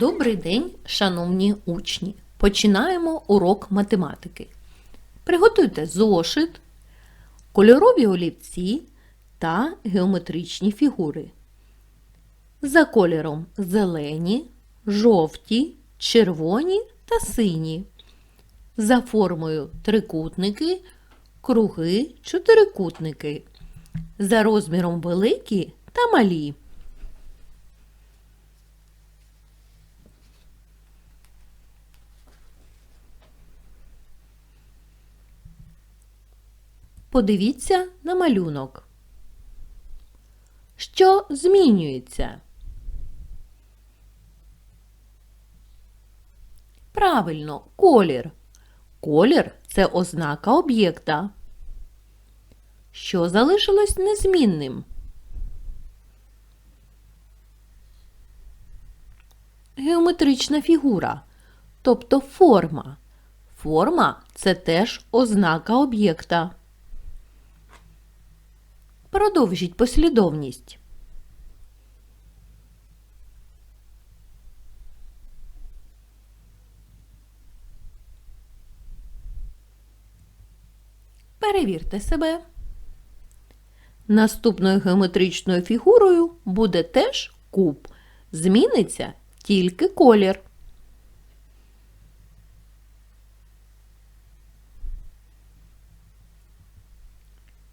Добрий день, шановні учні! Починаємо урок математики. Приготуйте зошит, кольорові олівці та геометричні фігури. За кольором зелені, жовті, червоні та сині. За формою трикутники, круги, чотирикутники. За розміром великі та малі. Подивіться на малюнок. Що змінюється? Правильно, колір. Колір це ознака об'єкта. Що залишилось незмінним? Геометрична фігура, тобто форма. Форма це теж ознака об'єкта. Продовжіть послідовність. Перевірте себе. Наступною геометричною фігурою буде теж куб. Зміниться тільки колір.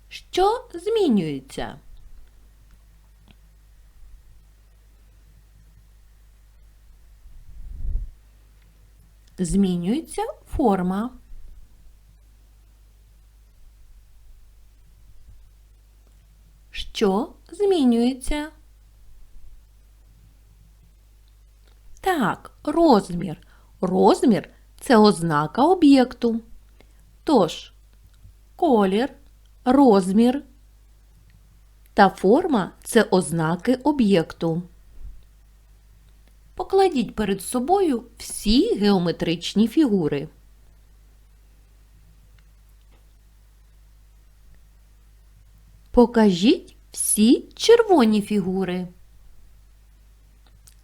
Що змінюється? Змінюється форма. Що змінюється? Так, розмір. Розмір це ознака об'єкту. Тож, колір, розмір та форма це ознаки об'єкту. Покладіть перед собою всі геометричні фігури. Покажіть всі червоні фігури.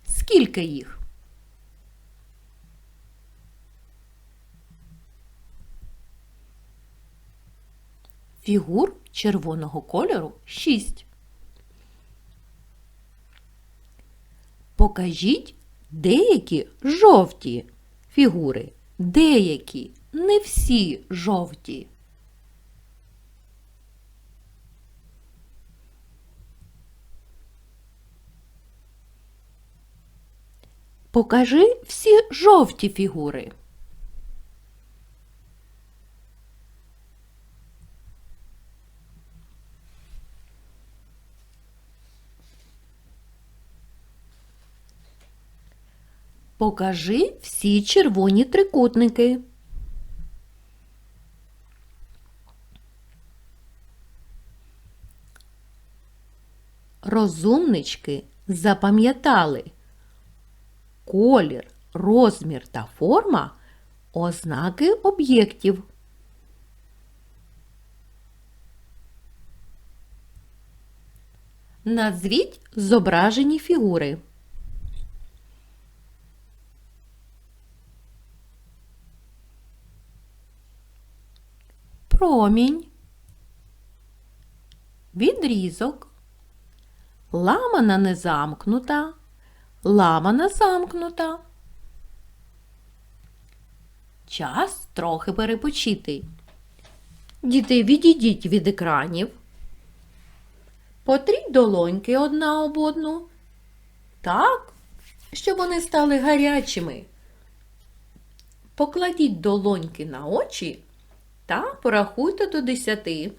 Скільки їх? Фігур червоного кольору 6. Покажіть деякі жовті фігури. Деякі, не всі жовті. Покажи всі жовті фігури. Покажи всі червоні трикутники. Розумнички запам'ятали. Колір, розмір та форма ознаки об'єктів. Назвіть зображені фігури. Промінь, відрізок, ламана незамкнута, ламана замкнута. Час трохи перепочити. Діти, відійдіть від екранів. Потріть долоньки одна об одну. Так, щоб вони стали гарячими. Покладіть долоньки на очі та порахуйте до десяти.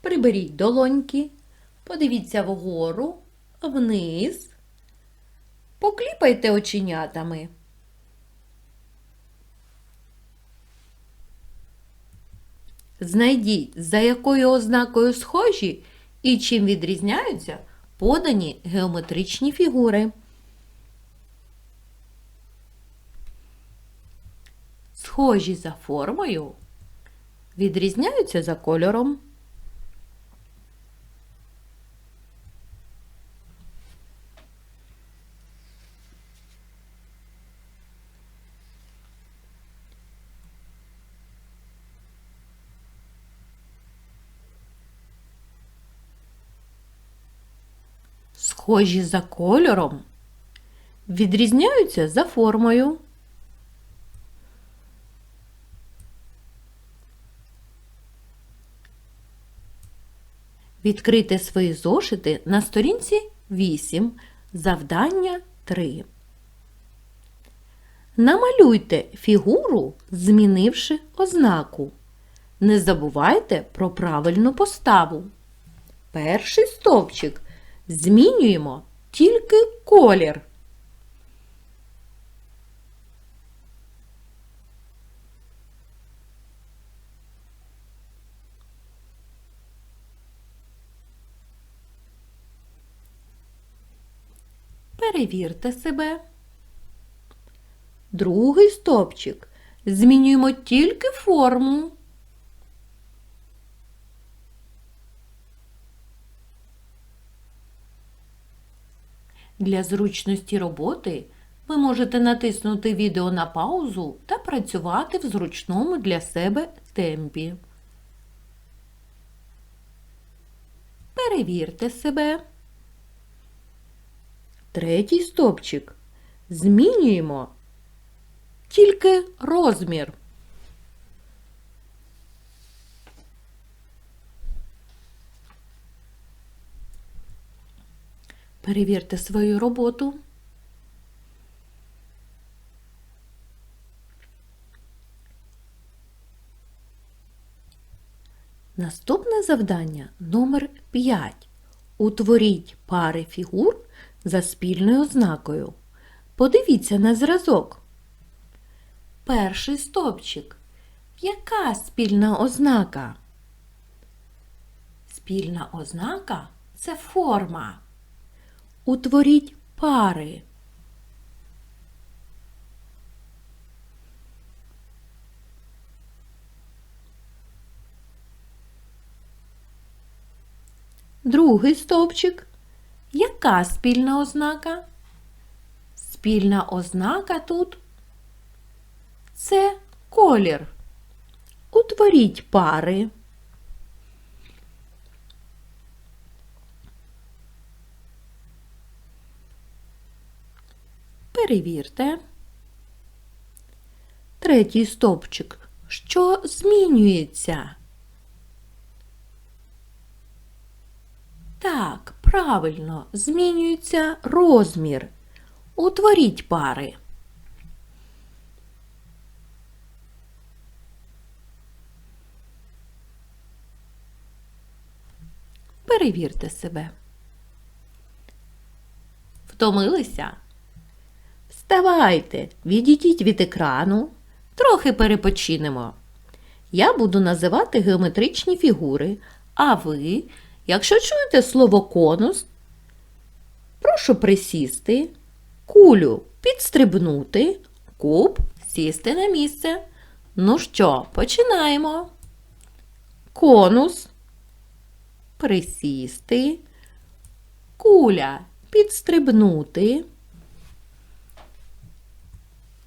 Приберіть долоньки, подивіться вгору, вниз, покліпайте оченятами. Знайдіть, за якою ознакою схожі і чим відрізняються подані геометричні фігури. схожі за формою, відрізняються за кольором. Схожі за кольором, відрізняються за формою. Відкрийте свої зошити на сторінці 8, завдання 3. Намалюйте фігуру, змінивши ознаку. Не забувайте про правильну поставу. Перший стовпчик змінюємо тільки колір. Перевірте себе. Другий стовпчик. Змінюємо тільки форму. Для зручності роботи ви можете натиснути відео на паузу та працювати в зручному для себе темпі. Перевірте себе. Третій стопчик. Змінюємо тільки розмір. Перевірте свою роботу. Наступне завдання номер 5. Утворіть пари фігур за спільною ознакою. Подивіться на зразок. Перший стовпчик. Яка спільна ознака? Спільна ознака це форма. Утворіть пари. Другий стовпчик. Яка спільна ознака? Спільна ознака тут це колір. Утворіть пари. Перевірте. Третій стовпчик. Що змінюється? Так, правильно, змінюється розмір. Утворіть пари. Перевірте себе. Втомилися? Вставайте, відійдіть від екрану, трохи перепочинемо. Я буду називати геометричні фігури, а ви, якщо чуєте слово конус, прошу присісти, кулю підстрибнути, куб сісти на місце. Ну що, починаємо. Конус присісти, куля підстрибнути,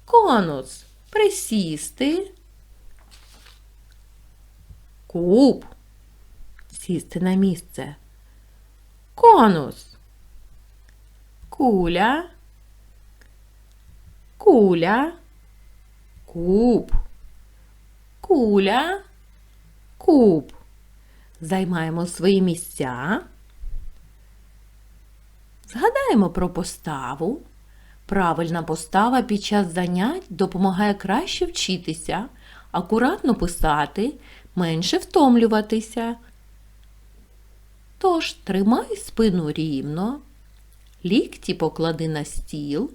конус присісти, куб сісти на місце, конус, куля, куля, куб, куля, куб. Займаємо свої місця. Згадаємо про поставу. Правильна постава під час занять допомагає краще вчитися, акуратно писати, менше втомлюватися. Тож тримай спину рівно, лікті поклади на стіл,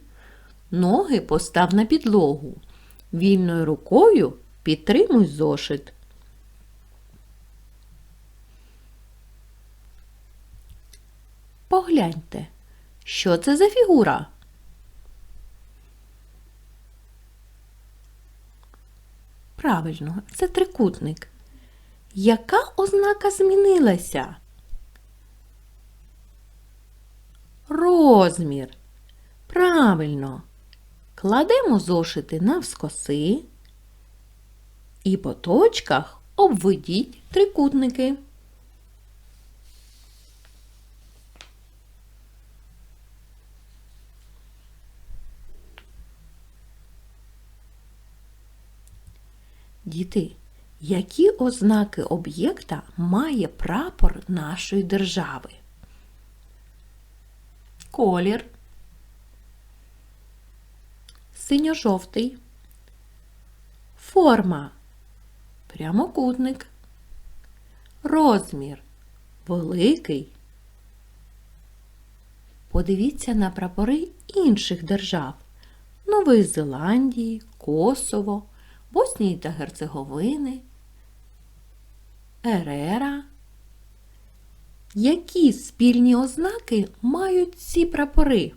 ноги постав на підлогу. Вільною рукою підтримуй зошит. Погляньте, що це за фігура? Правильно, це трикутник. Яка ознака змінилася? розмір. Правильно. Кладемо зошити навскоси і по точках обведіть трикутники. Діти, які ознаки об'єкта має прапор нашої держави? Колір. Синьо-жовтий. Форма. Прямокутник. Розмір. Великий. Подивіться на прапори інших держав. Нової Зеландії, Косово, Боснії та Герцеговини, Ерера. Які спільні ознаки мають ці прапори?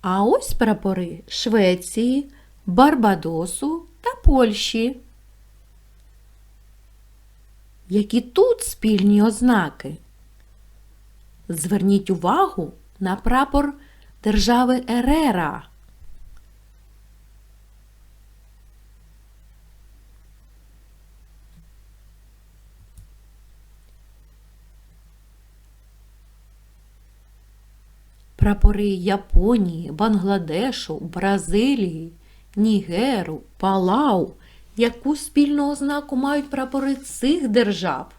А ось прапори Швеції, Барбадосу та Польщі. Які тут спільні ознаки? Зверніть увагу на прапор держави Ерера. Прапори Японії, Бангладешу, Бразилії, Нігеру, Палау. Яку спільну ознаку мають прапори цих держав?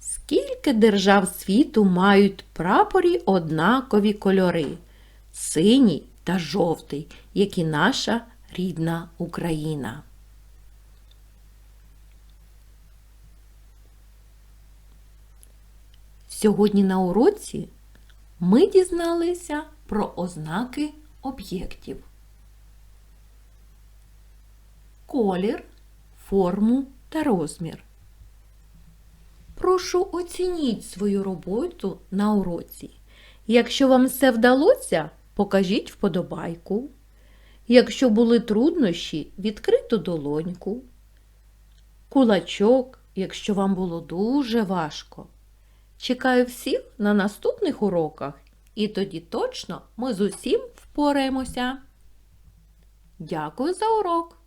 Скільки держав світу мають прапорі однакові кольори синій та жовтий, як і наша рідна Україна? Сьогодні на уроці ми дізналися про ознаки об'єктів. Колір, форму та розмір. Прошу оцініть свою роботу на уроці. Якщо вам все вдалося, покажіть вподобайку. Якщо були труднощі, відкриту долоньку. Кулачок, якщо вам було дуже важко. Чекаю всіх на наступних уроках, і тоді точно ми з усім впораємося. Дякую за урок!